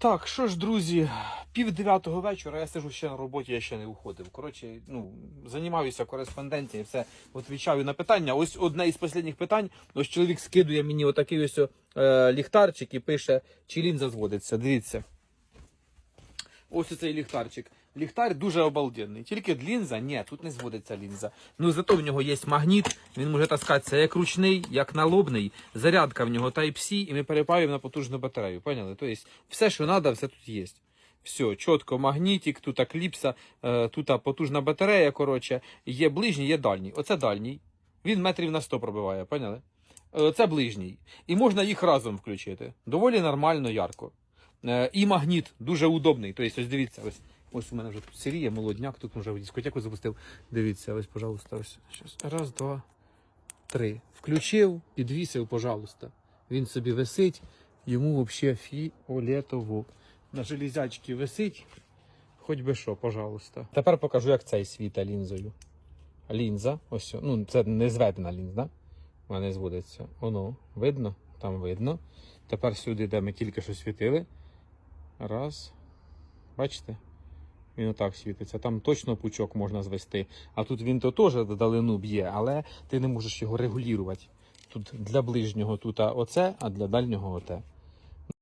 Так, що ж, друзі, пів дев'ятого вечора я сижу ще на роботі, я ще не уходив. Коротше, ну, займаюся кореспонденцією, все відповідаю на питання. Ось одне із останніх питань. Ось чоловік скидує мені отакий ось е, ліхтарчик і пише, чи лінза зводиться. Дивіться. Ось цей ліхтарчик. Ліхтар дуже обалденний. Тільки лінза, ні, тут не зводиться лінза. Ну зато в нього є магніт, він може таскатися як ручний, як налобний. Зарядка в нього Type-C, і ми перепаюємо на потужну батарею. Поняли? Тобто все, що треба, все тут є. Все, чітко магнітик, тут кліпса, е, тут потужна батарея. Коротше, є ближній, є дальній. Оце дальній. Він метрів на 100 пробиває, поняли? Е, Це ближній. І можна їх разом включити. Доволі нормально, ярко. Е, І магніт дуже удобний. Тобто, ось дивіться, ось, ось у мене вже тут сиріє, молодняк, тут вже дискотеку запустив. Дивіться, ось, пожалуйста, ось. Раз, два, три. Включив, підвісив, пожалуйста. Він собі висить, йому взагалі фіолетово. На железячці висить. Хоч би що, пожалуйста. Тепер покажу, як цей світа лінзою. Лінза, ось, ну це не зведена лінза, вона не зводиться. Воно, видно? Там видно. Тепер сюди, де ми тільки що світили. Раз. Бачите? Він отак світиться. Там точно пучок можна звести. А тут він то теж вдалину б'є, але ти не можеш його регулювати. Тут для ближнього тут оце, а для дальнього оте.